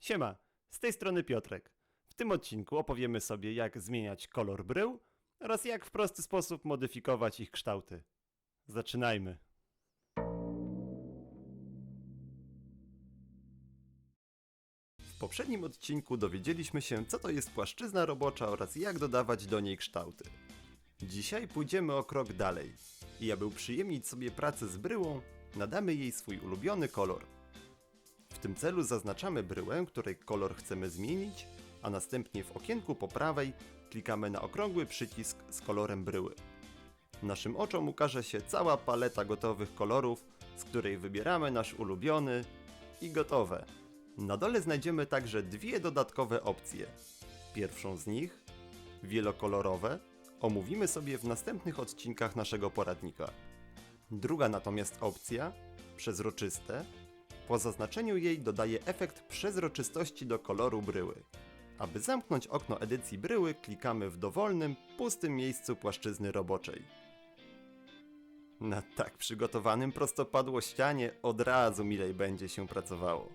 Siema, z tej strony Piotrek. W tym odcinku opowiemy sobie, jak zmieniać kolor brył oraz jak w prosty sposób modyfikować ich kształty. Zaczynajmy. W poprzednim odcinku dowiedzieliśmy się, co to jest płaszczyzna robocza oraz jak dodawać do niej kształty. Dzisiaj pójdziemy o krok dalej i aby uprzyjemnić sobie pracę z bryłą, nadamy jej swój ulubiony kolor. Tym celu zaznaczamy bryłę, której kolor chcemy zmienić, a następnie w okienku po prawej klikamy na okrągły przycisk z kolorem bryły. Naszym oczom ukaże się cała paleta gotowych kolorów, z której wybieramy nasz ulubiony i gotowe. Na dole znajdziemy także dwie dodatkowe opcje. Pierwszą z nich, wielokolorowe, omówimy sobie w następnych odcinkach naszego poradnika. Druga natomiast opcja, przezroczyste, po zaznaczeniu jej dodaje efekt przezroczystości do koloru bryły. Aby zamknąć okno edycji bryły, klikamy w dowolnym, pustym miejscu płaszczyzny roboczej. Na tak przygotowanym prostopadłościanie od razu milej będzie się pracowało.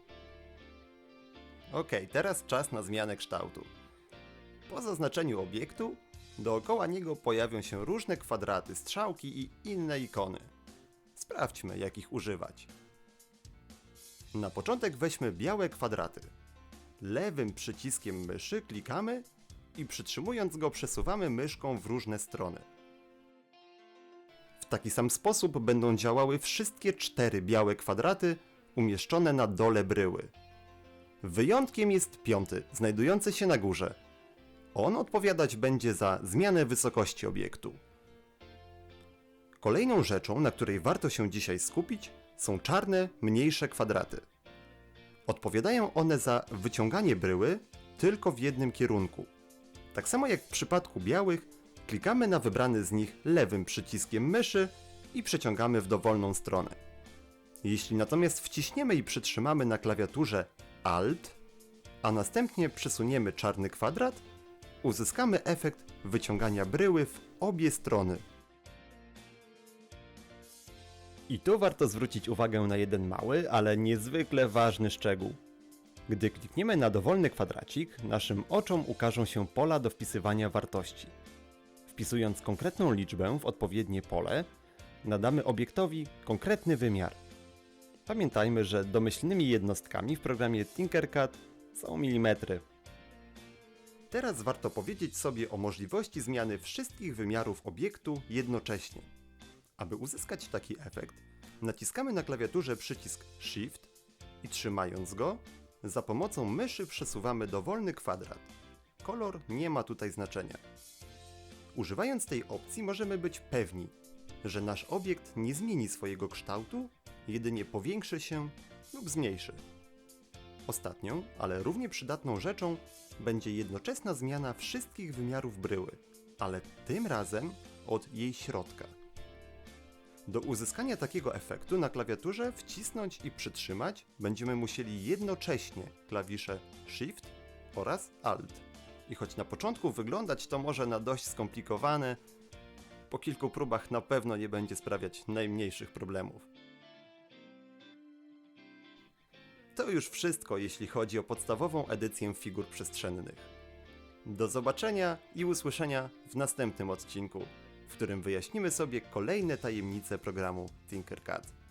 Ok, teraz czas na zmianę kształtu. Po zaznaczeniu obiektu, dookoła niego pojawią się różne kwadraty, strzałki i inne ikony. Sprawdźmy, jak ich używać. Na początek weźmy białe kwadraty. Lewym przyciskiem myszy klikamy i przytrzymując go przesuwamy myszką w różne strony. W taki sam sposób będą działały wszystkie cztery białe kwadraty umieszczone na dole bryły. Wyjątkiem jest piąty, znajdujący się na górze. On odpowiadać będzie za zmianę wysokości obiektu. Kolejną rzeczą, na której warto się dzisiaj skupić, są czarne, mniejsze kwadraty. Odpowiadają one za wyciąganie bryły tylko w jednym kierunku. Tak samo jak w przypadku białych, klikamy na wybrany z nich lewym przyciskiem myszy i przeciągamy w dowolną stronę. Jeśli natomiast wciśniemy i przytrzymamy na klawiaturze Alt, a następnie przesuniemy czarny kwadrat, uzyskamy efekt wyciągania bryły w obie strony. I tu warto zwrócić uwagę na jeden mały, ale niezwykle ważny szczegół. Gdy klikniemy na dowolny kwadracik, naszym oczom ukażą się pola do wpisywania wartości. Wpisując konkretną liczbę w odpowiednie pole, nadamy obiektowi konkretny wymiar. Pamiętajmy, że domyślnymi jednostkami w programie Tinkercad są milimetry. Teraz warto powiedzieć sobie o możliwości zmiany wszystkich wymiarów obiektu jednocześnie. Aby uzyskać taki efekt, naciskamy na klawiaturze przycisk Shift i trzymając go, za pomocą myszy przesuwamy dowolny kwadrat. Kolor nie ma tutaj znaczenia. Używając tej opcji możemy być pewni, że nasz obiekt nie zmieni swojego kształtu, jedynie powiększy się lub zmniejszy. Ostatnią, ale równie przydatną rzeczą będzie jednoczesna zmiana wszystkich wymiarów bryły, ale tym razem od jej środka. Do uzyskania takiego efektu na klawiaturze wcisnąć i przytrzymać będziemy musieli jednocześnie klawisze Shift oraz Alt. I choć na początku wyglądać to może na dość skomplikowane, po kilku próbach na pewno nie będzie sprawiać najmniejszych problemów. To już wszystko, jeśli chodzi o podstawową edycję figur przestrzennych. Do zobaczenia i usłyszenia w następnym odcinku, w którym wyjaśnimy sobie kolejne tajemnice programu Tinkercad.